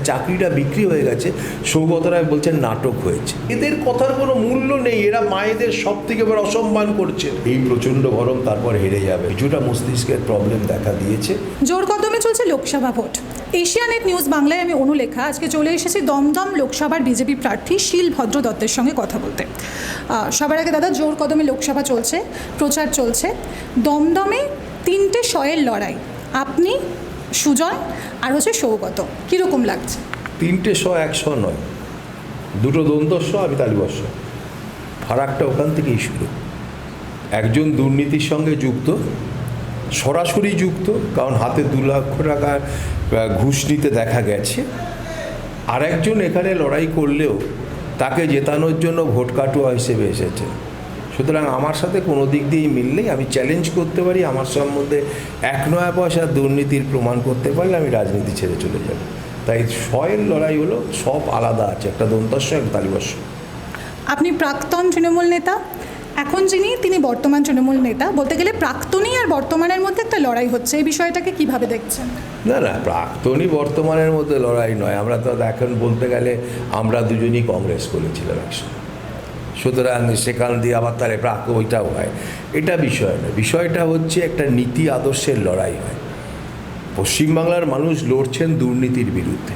তাই চাকরিটা বিক্রি হয়ে গেছে, সৌগত রায় বলছেন নাটক হয়েছে। এদের কথার কোনো মূল্য নেই, এরা মায়েদের সব থেকে বড় অসম্মান করছে। এই প্রচণ্ড গরম তারপর হেরে যাবে। কিছুটা মস্তিষ্কের প্রবলেম দেখা দিয়েছে। জোর কদমে চলছে লোকসভা ভোট। এশিয়ানেট নিউজ বাংলায় আমি অনুলেখা। আজকে চলে এসেছি দমদম লোকসভার বিজেপি প্রার্থী শীল ভদ্র দত্তের সঙ্গে কথা বলতে। সবার আগে দাদা, জোর কদমে লোকসভা চলছে, প্রচার চলছে। দমদমে তিনটে শয়ের লড়াই। আপনি সুজন আর হচ্ছে সৌগত। কীরকম লাগছে? তিনটে শ একশো নয়। দুটো দন্তস্ব আমি তালিবর্ষ ফারাকটা ওখান থেকেই শুরু। একজন দুর্নীতির সঙ্গে যুক্ত, সরাসরি যুক্ত, কারণ হাতে দু লক্ষ টাকা ঘুষ নিতে দেখা গেছে। আর একজন এখানে লড়াই করলেও তাকে জেতানোর জন্য ভোট কাটুয়া হিসেবে এসেছে। সুতরাং আমার সাথে কোনো দিক দিয়েই মিল নেই। আমি চ্যালেঞ্জ করতে পারি আমার সম্বন্ধে এক নয়া পয়সা দুর্নীতির প্রমাণ করতে পারলে আমি রাজনীতি ছেড়ে চলে যাব। তাই শয়ের লড়াই হলো সব আলাদা আছে একটা দন্তস্ব একটা তালিবস্য আপনি প্রাক্তন তৃণমূল নেতা। এখন যিনি তিনি বর্তমান তৃণমূল নেতা। বলতে গেলে প্রাক্তনী আর বর্তমানের মধ্যে একটা লড়াই হচ্ছে। এই বিষয়টাকে কীভাবে দেখছেন? না না প্রাক্তনই বর্তমানের মধ্যে লড়াই নয়। আমরা তো এখন বলতে গেলে আমরা দুজনই কংগ্রেস করেছিলাম একসঙ্গে সুতরাং সেখান দিয়ে আবার তাহলে প্রাক ওইটাও হয়। এটা বিষয় নয়। বিষয়টা হচ্ছে একটা নীতি আদর্শের লড়াই হয়। পশ্চিমবাংলার মানুষ লড়ছেন দুর্নীতির বিরুদ্ধে।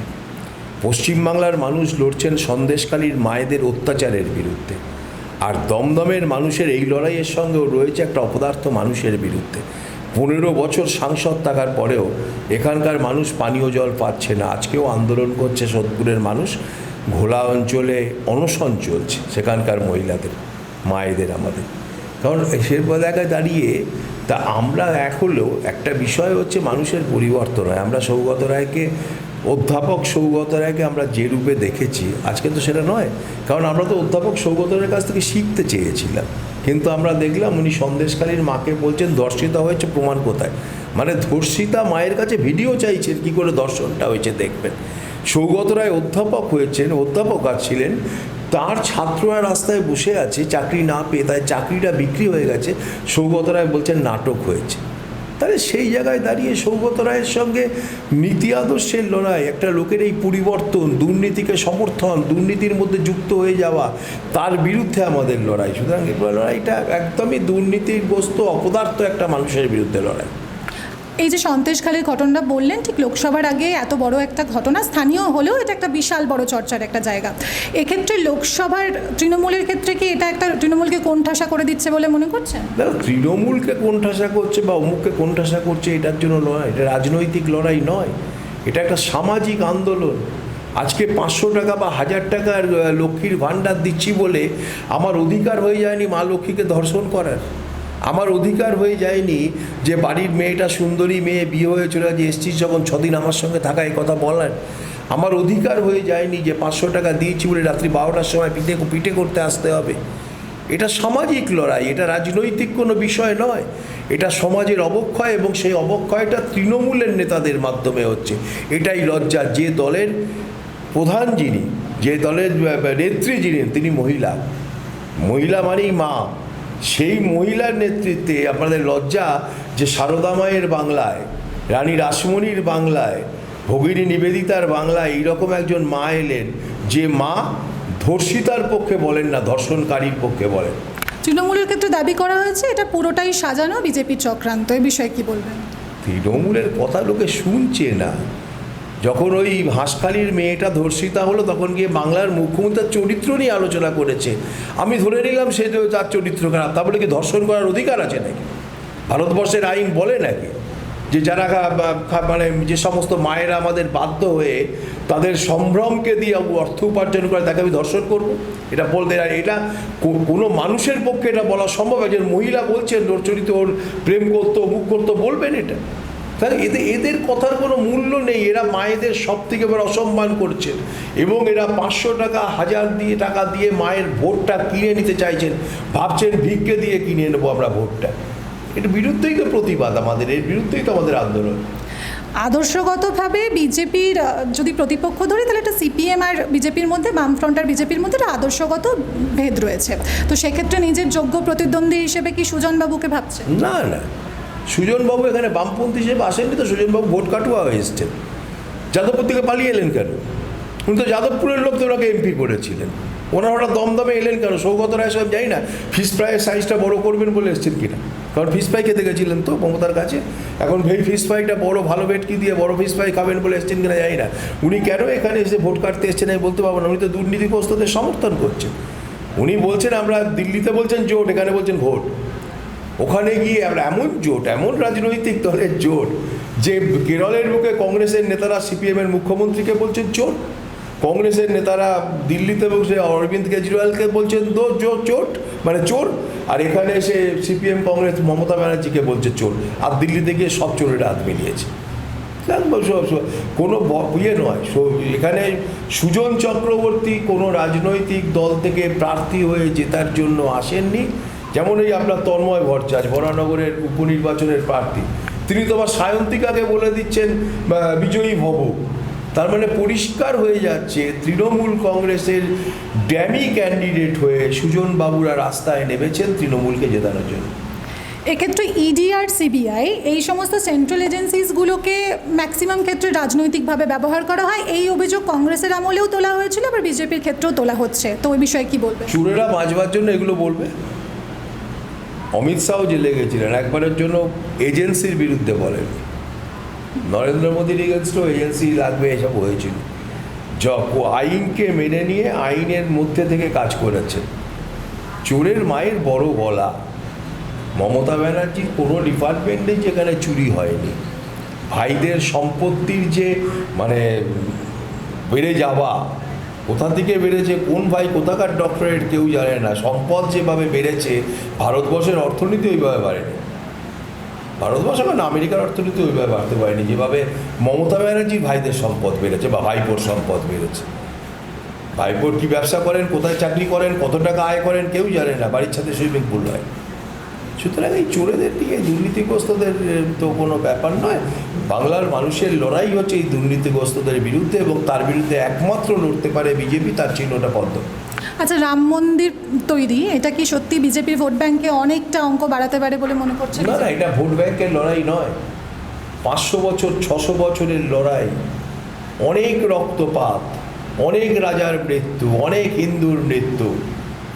পশ্চিমবাংলার মানুষ লড়ছেন সন্দেশকালীর মায়েদের অত্যাচারের বিরুদ্ধে। আর দমদমের মানুষের এই লড়াইয়ের সঙ্গেও রয়েছে একটা অপদার্থ মানুষের বিরুদ্ধে। পনেরো বছর সাংসদ থাকার পরেও এখানকার মানুষ পানীয় জল পাচ্ছে না। আজকেও আন্দোলন করছে সোদপুরের মানুষ। ঘোলা অঞ্চলে অনশন চলছে সেখানকার মহিলাদের, মায়েদের আমাদের। কারণ সে জায়গায় দাঁড়িয়ে তা আমরা এক হলেও একটা বিষয় হচ্ছে মানুষের পরিবর্তন হয়। আমরা সৌগত রায়কে, অধ্যাপক সৌগত রায়কে আমরা যে রূপে দেখেছি, আজকে তো সেটা নয়। কারণ আমরা তো অধ্যাপক সৌগত রায়ের কাছ থেকে শিখতে চেয়েছিলাম। কিন্তু আমরা দেখলাম উনি সন্দেশকালীর মাকে বলছেন, দর্শিতা হয়েছে, প্রমাণ কোথায়? মানে ধর্ষিতা মায়ের কাছে ভিডিও চাইছেন, কি করে দর্শনটা হয়েছে দেখবেন। সৌগত রায় অধ্যাপক হয়েছেন, অধ্যাপক ছিলেন। তার ছাত্ররা রাস্তায় বসে আছে, চাকরি না পেয়ে তাই চাকরিটা বিক্রি হয়ে গেছে। সৌগত রায় বলছেন, নাটক হয়েছে। তাহলে সেই জায়গায় দাঁড়িয়ে সৌগত রায়ের সঙ্গে নীতি আদর্শের লড়াই, একটা লোকের এই পরিবর্তন, দুর্নীতিকে সমর্থন, দুর্নীতির মধ্যে যুক্ত হয়ে যাওয়া, তার বিরুদ্ধে আমাদের লড়াই। সুতরাং লড়াইটা একদমই দুর্নীতিগ্রস্ত অপদার্থ একটা মানুষের বিরুদ্ধে লড়াই। এই যে সন্তেশখালীর ঘটনাটা বললেন, ঠিক লোকসভার আগে এত বড় একটা ঘটনা, স্থানীয় হলেও এটা একটা বিশাল বড় চর্চার একটা জায়গা। এক্ষেত্রে লোকসভার তৃণমূলের ক্ষেত্রে কি এটা একটা তৃণমূলকে কোণঠাসা করে দিচ্ছে বলে মনে করছেন? দেখো, তৃণমূলকে কোণঠাসা করছে বা অমুককে কোণঠাসা করছে, এটার জন্য নয়। এটা রাজনৈতিক লড়াই নয়। এটা একটা সামাজিক আন্দোলন। আজকে পাঁচশো টাকা বা হাজার টাকার লক্ষ্মীর ভাণ্ডার দিচ্ছি বলে আমার অধিকার হয়ে যায়নি মা লক্ষ্মীকে ধর্ষণ করার। আমার অধিকার হয়ে যায়নি যে বাড়ির মেয়েটা সুন্দরী মেয়ে বিয়ে হয়ে চলে যে এসছিস যখন ছদিন আমার সঙ্গে থাকা, এই কথা বলার আমার অধিকার হয়ে যায়নি যে পাঁচশো টাকা দিয়েছি বলে রাত্রি বারোটার সময় পিঠে পিঠে করতে আসতে হবে। এটা সামাজিক লড়াই, এটা রাজনৈতিক কোনো বিষয় নয়। এটা সমাজের অবক্ষয় এবং সেই অবক্ষয়টা তৃণমূলের নেতাদের মাধ্যমে হচ্ছে। এটাই লজ্জা, যে দলের প্রধান যিনি, যে দলের নেত্রী যিনি, তিনি মহিলা। মহিলা মানেই মা। সেই মহিলার নেতৃত্বে আপনাদের লজ্জা যে সারদা মায়ের বাংলায় রানী রাসমণির বাংলায় ভগিনী নিবেদিতার বাংলায় এইরকম একজন মা এলেন যে মা ধর্ষিতার পক্ষে বলেন না ধর্ষণকারীর পক্ষে বলেন। তৃণমূলের ক্ষেত্রে দাবি করা হয়েছে এটা পুরোটাই সাজানো বিজেপির চক্রান্ত এ বিষয়ে কি বলবেন? তৃণমূলের কথা লোকে শুনছে না। যখন ওই হাঁসখালির মেয়েটা ধর্ষিতা হলো, তখন গিয়ে বাংলার মুখ্যমন্ত্রীর চরিত্র নিয়ে আলোচনা করেছে। আমি ধরে নিলাম সে তার চরিত্র খারাপ। তারপরে কি ধর্ষণ করার অধিকার আছে নাকি? ভারতবর্ষের আইন বলে নাকি? যে যারা মানে যে সমস্ত মায়েরা আমাদের বাধ্য হয়ে তাদের সম্ভ্রমকে দিয়ে অর্থ উপার্জন করে তাকে আমি ধর্ষণ করব? এটা বলতে আর এটা কোনো মানুষের পক্ষে এটা বলা সম্ভব একজন মহিলা বলছেন ওর চরিত্র, ওর প্রেম করতো মুখ করতো। বলবেন এটা? তাহলে এদের এদের কথার কোনো মূল্য নেই। এরা মায়েদের সব থেকে বড় অসম্মান করছেন এবং এরা পাঁচশো টাকা হাজার দিয়ে টাকা দিয়ে মায়ের ভোটটা কিনে নিতে চাইছেন। ভাবছেন ভিক্ষে দিয়ে কিনে নেব আমরা ভোটটা। এর বিরুদ্ধেই তো প্রতিবাদ আমাদের এর বিরুদ্ধেই তো আমাদের আন্দোলন। আদর্শগতভাবে বিজেপির যদি প্রতিপক্ষ ধরি তাহলে একটা সিপিএম আর বিজেপির মধ্যে বামফ্রন্ট আর বিজেপির মধ্যে একটা আদর্শগত ভেদ রয়েছে। তো সেক্ষেত্রে নিজের যোগ্য প্রতিদ্বন্দ্বী হিসেবে কি সুজনবাবুকে ভাবছেন? না না। সুজনবাবু এখানে বামপন্থী হিসেবে আসেননি তো? সুজনবাবু ভোট কাটুয়া হয়ে এসছেন। যাদবপুর থেকে পালিয়ে এলেন কেন? উনি তো যাদবপুরের লোক, তো ওনাকে এমপি করেছিলেন। ওনারা ওরা দমদমে এলেন কেন? সৌগত রায় সব যাই না, ফিস ফ্রাইয়ের সাইজটা বড় করবেন বলে এসছেন কিনা? কারণ ফিস ফ্রাই খেতে গেছিলেন তো মমতার কাছে। এখন ভেই ফিস ফ্রাইটা বড়, ভালো ভেটকি দিয়ে বড় ফিস ফ্রাই খাবেন বলে এসছেন কিনা যাই না। উনি কেন এখানে এসে ভোট কাটতে এসছেন আমি বলতে পারব না। উনি তো দুর্নীতিগ্রস্তদের সমর্থন করছেন। উনি বলছেন, আমরা দিল্লিতে বলছেন জোট, এখানে বলছেন ভোট। ওখানে গিয়ে আমরা এমন জোট, এমন রাজনৈতিক দলের জোট, যে কেরলের বুকে কংগ্রেসের নেতারা সিপিএমের মুখ্যমন্ত্রীকে বলছেন চোর, কংগ্রেসের নেতারা দিল্লিতে বসে অরবিন্দ কেজরিওয়ালকে বলছেন দো, জো, চোট মানে চোর, আর এখানে এসে সিপিএম কংগ্রেস মমতা ব্যানার্জিকে বলছে চোর, আর দিল্লিতে গিয়ে সব চোরের হাত মিলিয়েছে। কোনো ইয়ে নয় এখানে সুজন চক্রবর্তী কোনো রাজনৈতিক দল থেকে প্রার্থী হয়ে জেতার জন্য আসেননি যেমন এই আপনার তন্ময় ভট্টাচার্য বরানগরের উপনির্বাচনের প্রার্থী। তিনি তো আবার সায়ন্তিকাকে বলে দিচ্ছেন বিজয়ী ভব। তার মানে পরিষ্কার হয়ে যাচ্ছে তৃণমূল কংগ্রেসের ড্যামি ক্যান্ডিডেট হয়ে সুজন বাবুরা রাস্তায় নেমেছেন তৃণমূলকে জেতানোর জন্য। এক্ষেত্রে ইডি আর সিবিআই এই সমস্ত সেন্ট্রাল এজেন্সিসগুলোকে ম্যাক্সিমাম ক্ষেত্রে রাজনৈতিকভাবে ব্যবহার করা হয়। এই অভিযোগ কংগ্রেসের আমলেও তোলা হয়েছিল আবার বিজেপির ক্ষেত্রেও তোলা হচ্ছে। তো ওই বিষয়ে কি বলবেন চোরেরা বাঁচবার জন্য এগুলো বলবে? অমিত শাহ জেলে গেছিলেন, একবারের জন্য এজেন্সির বিরুদ্ধে বলেন। নরেন্দ্র মোদীর এগেনস্টও এজেন্সি লাগবে এসব হয়েছিল। য আইনকে মেনে নিয়ে আইনের মধ্যে থেকে কাজ করেছে। চোরের মায়ের বড় গলা। মমতা ব্যানার্জির কোনো ডিপার্টমেন্ট নেই যেখানে চুরি হয়নি। ভাইদের সম্পত্তির যে মানে বেড়ে যাওয়া কোথা থেকে বেড়েছে, কোন ভাই কোথাকার ডক্টরেট কেউ জানে না। সম্পদ যেভাবে বেড়েছে, ভারতবর্ষের অর্থনীতি ওইভাবে বাড়েনি। ভারতবর্ষ মানে আমেরিকার অর্থনীতি ওইভাবে বাড়তে পারেনি? যেভাবে মমতা ব্যানার্জি ভাইদের সম্পদ বেড়েছে বা ভাইপোর সম্পদ বেড়েছে। ভাইপোর কি ব্যবসা করেন, কোথায় চাকরি করেন, কত টাকা আয় করেন, কেউ জানে না। বাড়ির ছাদে সুইমিং পুল হয় সুতরাং এই চোরেদের দিকে দুর্নীতিগ্রস্তদের তো কোনো ব্যাপার নয়। বাংলার মানুষের লড়াই হচ্ছে এই দুর্নীতিগ্রস্তদের বিরুদ্ধে এবং তার বিরুদ্ধে একমাত্র লড়তে পারে বিজেপি তার চিহ্নটা পদ্ম আচ্ছা রাম মন্দির তৈরি এটা কি সত্যি বিজেপির ভোট ব্যাংকে অনেকটা অঙ্ক বাড়াতে পারে বলে মনে করছে না না এটা ভোট ব্যাংকের লড়াই নয়। পাঁচশো বছর ছশো বছরের লড়াই। অনেক রক্তপাত অনেক রাজার মৃত্যু অনেক হিন্দুর মৃত্যু।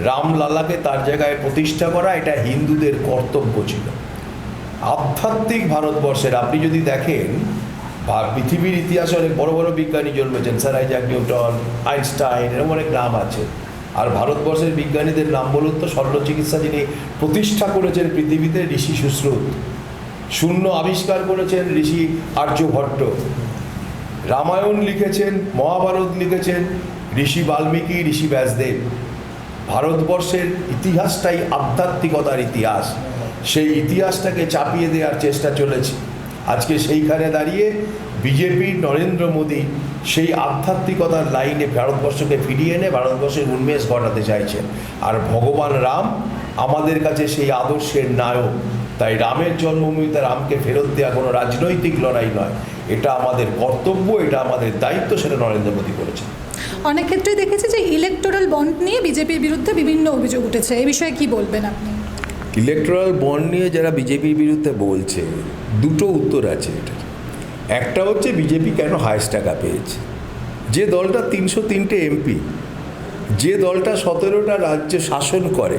রামলালাকে তার জায়গায় প্রতিষ্ঠা করা এটা হিন্দুদের কর্তব্য ছিল। আধ্যাত্মিক ভারতবর্ষের, আপনি যদি দেখেন পৃথিবীর ইতিহাসে অনেক বড় বড় বিজ্ঞানী জন্মেছেন, স্যার আইজাক নিউটন, আইনস্টাইন, এরকম অনেক নাম আছে। আর ভারতবর্ষের বিজ্ঞানীদের নাম বলুন তো শল্য চিকিৎসা যিনি প্রতিষ্ঠা করেছেন পৃথিবীতে, ঋষি সুশ্রুত। শূন্য আবিষ্কার করেছেন ঋষি আর্যভট্ট রামায়ণ লিখেছেন, মহাভারত লিখেছেন ঋষি বাল্মীকি, ঋষি ব্যাসদেব। ভারতবর্ষের ইতিহাসটাই আধ্যাত্মিকতার ইতিহাস। সেই ইতিহাসটাকে চাপিয়ে দেওয়ার চেষ্টা চলেছে। আজকে সেইখানে দাঁড়িয়ে বিজেপি, নরেন্দ্র মোদী সেই আধ্যাত্মিকতার লাইনে ভারতবর্ষকে ফিরিয়ে এনে ভারতবর্ষের উন্মেষ ঘটাতে চাইছেন। আর ভগবান রাম আমাদের কাছে সেই আদর্শের নায়ক। তাই রামের জন্মভূমিতে রামকে ফেরত দেওয়া কোনো রাজনৈতিক লড়াই নয়। এটা আমাদের কর্তব্য, এটা আমাদের দায়িত্ব, সেটা নরেন্দ্র মোদী করেছেন। অনেক ক্ষেত্রে দেখেছি যে ইলেকটোরাল বন্ড নিয়ে বিজেপির বিরুদ্ধে বিভিন্ন অভিযোগ উঠেছে। এই বিষয়ে কি বলবেন আপনি? ইলেকট্রাল বন্ড নিয়ে যারা বিজেপির বিরুদ্ধে বলছে, দুটো উত্তর আছে এটা একটা হচ্ছে বিজেপি কেন হায়েস্ট টাকা পেয়েছে? যে দলটা তিনশো তিনটে এমপি, যে দলটা সতেরোটা রাজ্য শাসন করে,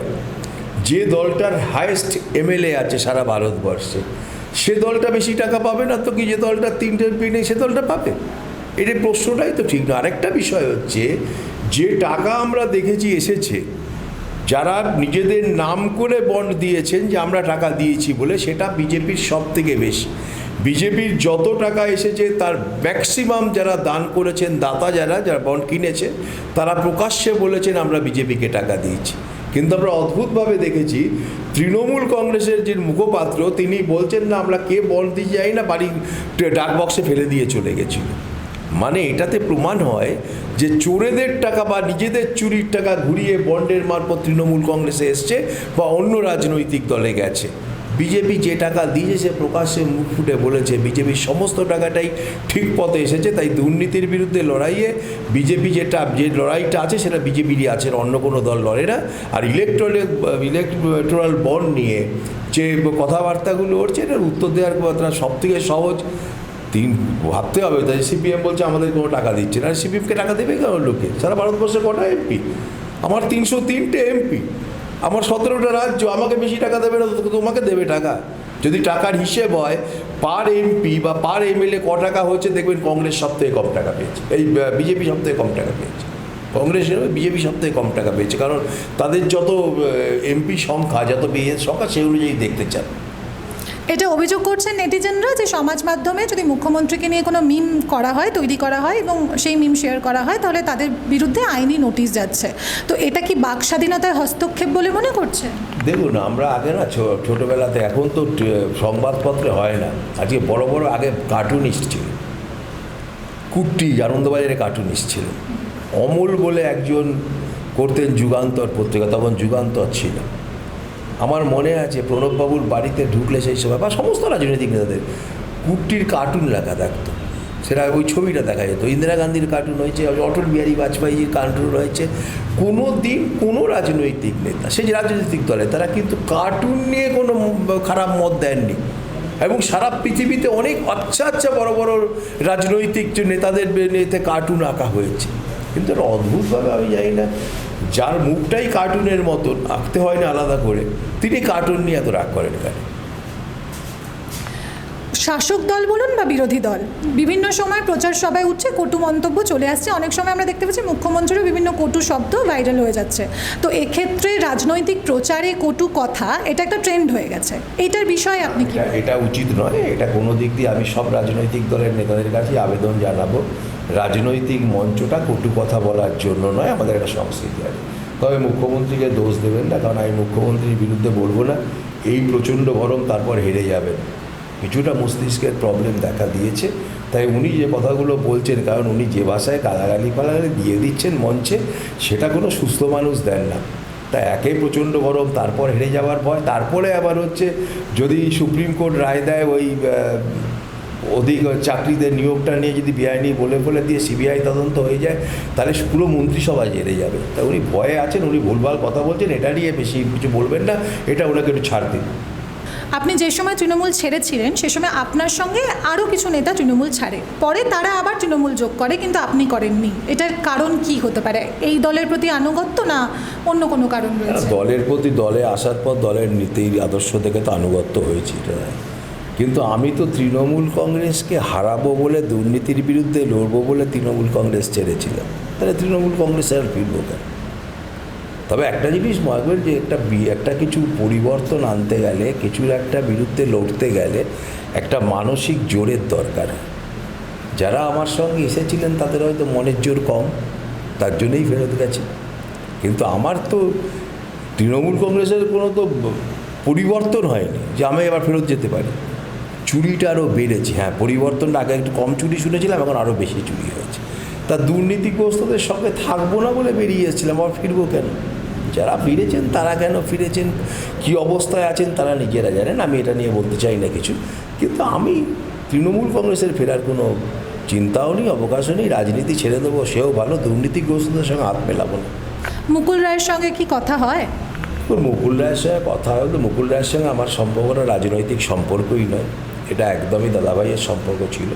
যে দলটার হায়েস্ট এমএলএ আছে সারা ভারতবর্ষে, সে দলটা বেশি টাকা পাবে না তো কি যে দলটা তিনটে এমপি নেই সে দলটা পাবে? এটা প্রশ্নটাই তো ঠিক না। আরেকটা বিষয় হচ্ছে, যে টাকা আমরা দেখেছি এসেছে, যারা নিজেদের নাম করে বন্ড দিয়েছেন যে আমরা টাকা দিয়েছি বলে, সেটা বিজেপির সব থেকে বেশি। বিজেপির যত টাকা এসেছে, তার ম্যাক্সিমাম যারা দান করেছেন, দাতা যারা যারা বন্ড কিনেছে, তারা প্রকাশ্যে বলেছেন আমরা বিজেপিকে টাকা দিয়েছি। কিন্তু আমরা অদ্ভুতভাবে দেখেছি, তৃণমূল কংগ্রেসের যে মুখপাত্র, তিনি বলছেন না, আমরা কে বন্ড দিয়ে যাই না, বাড়ি ডাক বক্সে ফেলে দিয়ে চলে গেছিল। মানে এটাতে প্রমাণ হয় যে চোরেদের টাকা বা নিজেদের চুরির টাকা ঘুরিয়ে বন্ডের মারফত তৃণমূল কংগ্রেসে এসছে বা অন্য রাজনৈতিক দলে গেছে। বিজেপি যে টাকা দিয়েছে সে প্রকাশ্যে মুখ ফুটে বলেছে, বিজেপির সমস্ত টাকাটাই ঠিক পথে এসেছে, তাই দুর্নীতির বিরুদ্ধে লড়াইয়ে বিজেপি যেটা, যে লড়াইটা আছে সেটা বিজেপিরই আছে অন্য কোনো দল লড়ে না। আর ইলেকট্রনিক ইলেকট্রাল বন্ড নিয়ে যে কথাবার্তাগুলো উঠছে এটার উত্তর দেওয়ার কথা সব থেকে সহজ তিন ভাবতে হবে, তাই সিপিএম বলছে আমাদের কোনো টাকা দিচ্ছে না। সিপিএমকে টাকা দেবে কেন লোকে? সারা ভারতবর্ষে কটা এমপি আমার তিনশো তিনটে এমপি আমার সতেরোটা রাজ্য, আমাকে বেশি টাকা দেবে না তোমাকে দেবে টাকা। যদি টাকার হিসেব হয়, পার এমপি বা পার এমএলএ ক টাকা হচ্ছে দেখবেন কংগ্রেস সব থেকে কম টাকা পেয়েছে। এই বিজেপি সব থেকে কম টাকা পেয়েছে। কংগ্রেস বিজেপি সব থেকে কম টাকা পেয়েছে। কারণ তাদের যত এমপি সংখ্যা, যত বিএস সংখ্যা, সেই অনুযায়ী দেখতে চান। এটা অভিযোগ করছেন নেটিজেনরা যে সমাজ মাধ্যমে যদি মুখ্যমন্ত্রীকে নিয়ে কোনো মিম করা হয়, তৈরি করা হয় এবং সেই মিম শেয়ার করা হয়, তাহলে তাদের বিরুদ্ধে আইনি নোটিশ যাচ্ছে। তো এটা কি বাক স্বাধীনতায় হস্তক্ষেপ বলে মনে করছেন? দেখুন, আমরা আগে না ছোটবেলাতে এখন তো সংবাদপত্রে হয় না। আজকে বড় বড় আগে কার্টুনিস্ট ছিল। কুট্টি, আনন্দবাজারে কার্টুনিস্ট ছিল। অমল বলে একজন করতেন যুগান্তর পত্রিকা, তখন যুগান্তর ছিল। আমার মনে আছে প্রণববাবুর বাড়িতে ঢুকলে সেই সময় বা সমস্ত রাজনৈতিক নেতাদের, কুট্টির কার্টুন লেখা থাকতো সেটা ওই ছবিটা দেখা যেত। ইন্দিরা গান্ধীর কার্টুন হয়েছে, অটল বিহারী বাজপেয়ীর কার্টুন রয়েছে। কোনো দিন কোনো রাজনৈতিক নেতা সে যে রাজনৈতিক দলে, তারা কিন্তু কার্টুন নিয়ে কোনো খারাপ মত দেননি। এবং সারা পৃথিবীতে অনেক আচ্ছা আচ্ছা বড় বড় রাজনৈতিক যে নেতাদের এতে কার্টুন আঁকা হয়েছে। কিন্তু অদ্ভুতভাবে আমি জানি না। যার মুখটাই কার্টুনের মতন, আঁকতে হয় না আলাদা করে, তিনি কার্টুন নিয়ে এত রাগ করেন কেন? শাসক দল বলুন বা বিরোধী দল। বিভিন্ন সময় প্রচার সভায় উঠছে কটু মন্তব্য চলে আসছে। অনেক সময় আমরা দেখতে পাচ্ছি মুখ্যমন্ত্রীরও বিভিন্ন কটু শব্দ ভাইরাল হয়ে যাচ্ছে। তো এক্ষেত্রে রাজনৈতিক প্রচারে কটু কথা এটা একটা ট্রেন্ড হয়ে গেছে। এইটার বিষয়ে আপনি কি এটা- এটা উচিত নয় এটা কোনো দিক দিয়ে আমি সব রাজনৈতিক দলের নেতাদের কাছে আবেদন জানাব। রাজনৈতিক মঞ্চটা কটু কথা বলার জন্য নয় আমাদের একটা সংস্কৃতি আছে। তবে মুখ্যমন্ত্রীকে দোষ দেবেন না কারণ আমি মুখ্যমন্ত্রীর বিরুদ্ধে বলব না। এই প্রচণ্ড গরম তারপর হেরে যাবেন। কিছুটা মস্তিষ্কের প্রবলেম দেখা দিয়েছে। তাই উনি যে কথাগুলো বলছেন, কারণ উনি যে ভাষায় গালাগালি ফালাগালি দিয়ে দিচ্ছেন মঞ্চে, সেটা কোনো সুস্থ মানুষ দেন না। তা একে প্রচণ্ড গরম, তারপর হেরে যাওয়ার ভয়, তারপরে আবার হচ্ছে যদি সুপ্রিম কোর্ট রায় দেয় ওই অধিক চাকরিদের নিয়োগটা নিয়ে যদি বেআইনি বলে বলে দিয়ে সিবিআই তদন্ত হয়ে যায়, তাহলে পুরো মন্ত্রিসভা জেরে যাবে। তা উনি ভয়ে আছেন, উনি ভুলভাল কথা বলছেন, এটা নিয়ে বেশি কিছু বলবেন না, এটা ওনাকে একটু ছাড় দিন। আপনি যে সময় তৃণমূল ছেড়েছিলেন, সে সময় আপনার সঙ্গে আরও কিছু নেতা তৃণমূল ছাড়ে। পরে তারা আবার তৃণমূল যোগ করে, কিন্তু আপনি করেননি। এটার কারণ কি হতে পারে? এই দলের প্রতি আনুগত্য না অন্য কোনো কারণ দলের প্রতি দলে আসার পর দলের নীতির আদর্শ থেকে তো আনুগত্য হয়েছে, এটা। কিন্তু আমি তো তৃণমূল কংগ্রেসকে হারাবো বলে, দুর্নীতির বিরুদ্ধে লড়বো বলে তৃণমূল কংগ্রেস ছেড়েছিলাম। তাহলে তৃণমূল কংগ্রেসে আর ফিরবো কেন? তবে একটা জিনিস মাগবেন যে একটা একটা কিছু পরিবর্তন আনতে গেলে কিছুর একটা বিরুদ্ধে লড়তে গেলে একটা মানসিক জোরের দরকার। যারা আমার সঙ্গে এসেছিলেন তাদের হয়তো মনের জোর কম, তার জন্যই ফেরত গেছে। কিন্তু আমার তো তৃণমূল কংগ্রেসের কোনো তো পরিবর্তন হয়নি যে আমি এবার ফেরত যেতে পারি। চুরিটা আরও বেড়েছে হ্যাঁ পরিবর্তনটা আগে একটু কম চুরি শুনেছিলাম, এখন আরও বেশি চুরি হয়েছে। তা দুর্নীতিগ্রস্তদের সঙ্গে থাকব না বলে বেরিয়ে এসেছিলাম, আবার ফিরবো কেন? যারা ফিরেছেন তারা কেন ফিরেছেন? কী অবস্থায় আছেন? তারা নিজেরা জানেন। আমি এটা নিয়ে বলতে চাই না কিছু। কিন্তু আমি তৃণমূল কংগ্রেসের ফেরার কোনো চিন্তাও নেই অবকাশও নেই। রাজনীতি ছেড়ে দেবো সেও ভালো। দুর্নীতিগ্রস্তদের সঙ্গে হাত মেলাবো না। মুকুল রায়ের সঙ্গে কি কথা হয়? তো মুকুল রায়ের সঙ্গে কথা হলো মুকুল রায়ের সঙ্গে আমার সম্পর্কটা রাজনৈতিক সম্পর্কই নয়। এটা একদমই দাদাভাইয়ের সম্পর্ক ছিল।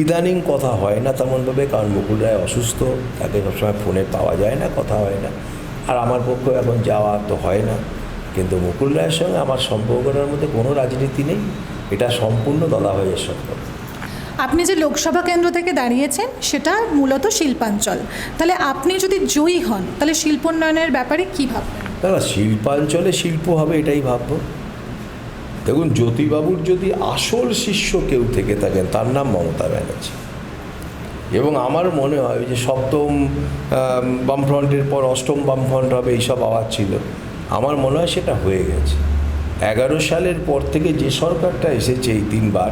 ইদানিং কথা হয় না তেমনভাবে কারণ মুকুল রায় অসুস্থ। তাকে সবসময় ফোনে পাওয়া যায় না কথা হয় না। আর আমার পক্ষে এখন যাওয়া তো হয় না। কিন্তু মুকুল রায়ের সঙ্গে আমার সম্পর্কটার মধ্যে কোনো রাজনীতি নেই। এটা সম্পূর্ণ দাদাভাইয়ের সম্পর্ক আপনি যে লোকসভা কেন্দ্র থেকে দাঁড়িয়েছেন সেটা মূলত শিল্পাঞ্চল। তাহলে আপনি যদি জয়ী হন তাহলে শিল্পোন্নয়নের ব্যাপারে কী ভাববেন? দাদা শিল্পাঞ্চলে শিল্প হবে এটাই ভাববো। দেখুন জ্যোতিবাবুর যদি আসল শিষ্য কেউ থেকে থাকেন তার নাম মমতা ব্যানার্জি। এবং আমার মনে হয় যে সপ্তম বামফ্রন্টের পর অষ্টম বামফ্রন্ট হবে এইসব আওয়াজ ছিল। আমার মনে হয় সেটা হয়ে গেছে। এগারো সালের পর থেকে যে সরকারটা এসেছে এই তিনবার,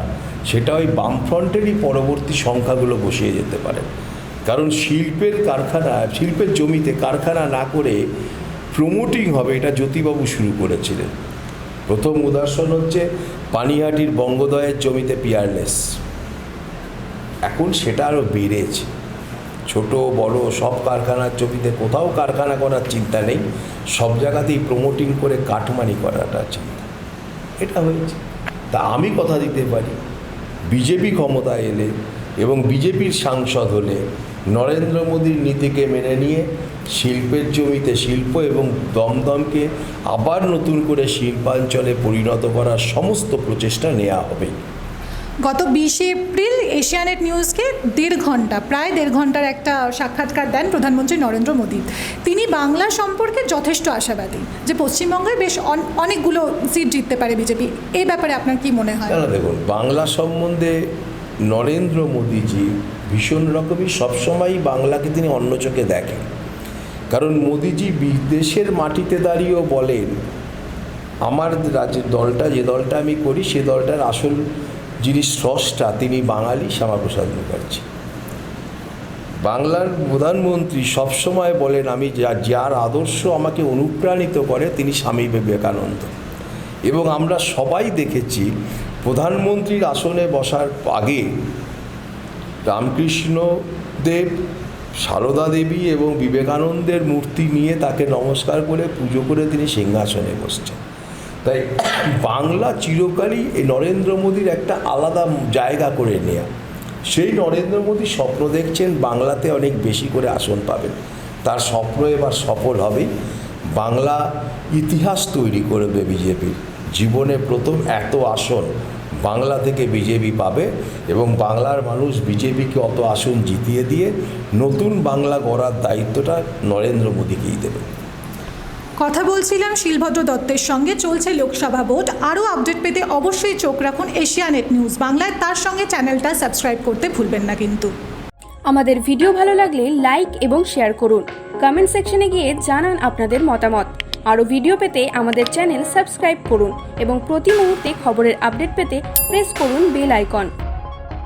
সেটা ওই বামফ্রন্টেরই পরবর্তী সংখ্যাগুলো বসিয়ে যেতে পারে। কারণ শিল্পের কারখানা, শিল্পের জমিতে কারখানা না করে প্রমোটিং হবে, এটা জ্যোতিবাবু শুরু করেছিলেন। প্রথম উদাহরণ হচ্ছে পানিহাটির বঙ্গদয়ের জমিতে পিয়ারলেস এখন সেটা আরও বেড়েছে। ছোট, বড় সব কারখানার ছবিতে কোথাও কারখানা করার চিন্তা নেই, সব জায়গাতেই প্রমোটিং করে কাটমানি করাটা চিন্তা। এটা হয়েছে। তা আমি কথা দিতে পারি, বিজেপি ক্ষমতায় এলে এবং বিজেপির সাংসদ হলে নরেন্দ্র মোদীর নীতিকে মেনে নিয়ে শিল্পের জমিতে শিল্প এবং দমদমকে আবার নতুন করে শিল্পাঞ্চলে পরিণত করার সমস্ত প্রচেষ্টা নেওয়া হবে। গত বিশে এপ্রিল এশিয়ানেট নিউজকে দেড় ঘণ্টা, প্রায় দেড় ঘণ্টার একটা সাক্ষাৎকার দেন প্রধানমন্ত্রী নরেন্দ্র মোদী। তিনি বাংলা সম্পর্কে যথেষ্ট আশাবাদী যে পশ্চিমবঙ্গে বেশ অনেকগুলো সিট জিততে পারে বিজেপি। এই ব্যাপারে আপনার কি মনে হয়? দেখুন, বাংলা সম্বন্ধে নরেন্দ্র মোদীজি ভীষণ রকমই সবসময়ই বাংলাকে তিনি অন্য চোখে দেখেন। কারণ মোদিজি বিদেশের মাটিতে দাঁড়িয়েও বলেন, আমার রাজ্যের দলটা, যে দলটা আমি করি, সে দলটার আসল যিনি স্রষ্টা, তিনি বাঙালি শ্যামাপ্রসাদ মুখার্জি। বাংলার প্রধানমন্ত্রী সবসময় বলেন, আমি যা যার আদর্শ আমাকে অনুপ্রাণিত করে, তিনি স্বামী বিবেকানন্দ। এবং আমরা সবাই দেখেছি, প্রধানমন্ত্রীর আসনে বসার আগে রামকৃষ্ণ দেব, সারদা দেবী এবং বিবেকানন্দের মূর্তি নিয়ে তাকে নমস্কার করে পুজো করে তিনি সিংহাসনে বসছেন। তাই বাংলা চিরকালই এই নরেন্দ্র মোদীর একটা আলাদা জায়গা করে নেয়া। সেই নরেন্দ্র মোদী স্বপ্ন দেখছেন বাংলাতে অনেক বেশি করে আসন পাবেন। তার স্বপ্ন এবার সফল হবে বাংলা ইতিহাস তৈরি করবে বিজেপির জীবনে প্রথম এত আসন বাংলা থেকে বিজেপি পাবে এবং বাংলার মানুষ বিজেপিকে অত আসন জিতিয়ে দিয়ে নতুন বাংলা গড়ার দায়িত্বটা নরেন্দ্র মোদীকেই দেবে। কথা বলছিলাম শিলভদ্র দত্তের সঙ্গে। চলছে লোকসভা ভোট। আরও আপডেট পেতে অবশ্যই চোখ রাখুন এশিয়ানেট নিউজ বাংলায়। তার সঙ্গে চ্যানেলটা সাবস্ক্রাইব করতে ভুলবেন না কিন্তু। আমাদের ভিডিও ভালো লাগলে লাইক এবং শেয়ার করুন। কমেন্ট সেকশনে গিয়ে জানান আপনাদের মতামত। আরও ভিডিও পেতে আমাদের চ্যানেল সাবস্ক্রাইব করুন এবং প্রতি মুহূর্তে খবরের আপডেট পেতে প্রেস করুন বেল আইকন।